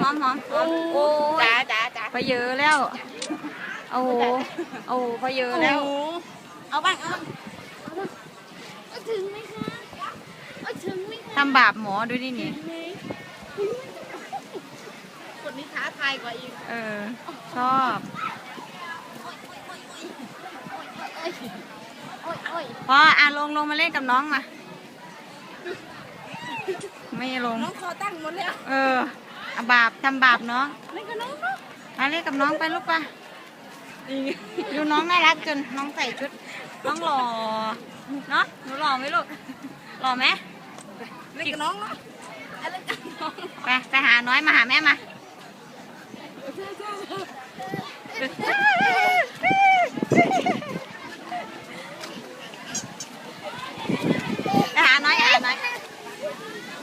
หอมโอ้จ้าจ้าจ้าพอเยอะแล้ว โอ้โหโอ้โหพอเยอะแล้ว เอาบ้างเอาบ้างเอาถึงไหมคะเอาถึงไหมคะทำบาปหมอดูดินี่คนนี้ท้าทายกว่าอีก เออ ชอบโอ้ยโอ้ยพออะลงลงมาเล่นกับน้องมา ไม่ลง น้องคอตั้งหมดแล้วเออ อะบาปทำบาปน้องเล่นกับน้องเนาะมาเล่นกับน้องไปลูกไปดูน้องน่ารักจนน้องใส่ชุด น้องหล่อเนาะหนูหล่อไหมลูกหล่อไหมเล่นกับน้องเนาะเอาเล่นกับน้องไปไปหาน้อยมาหาแม่มา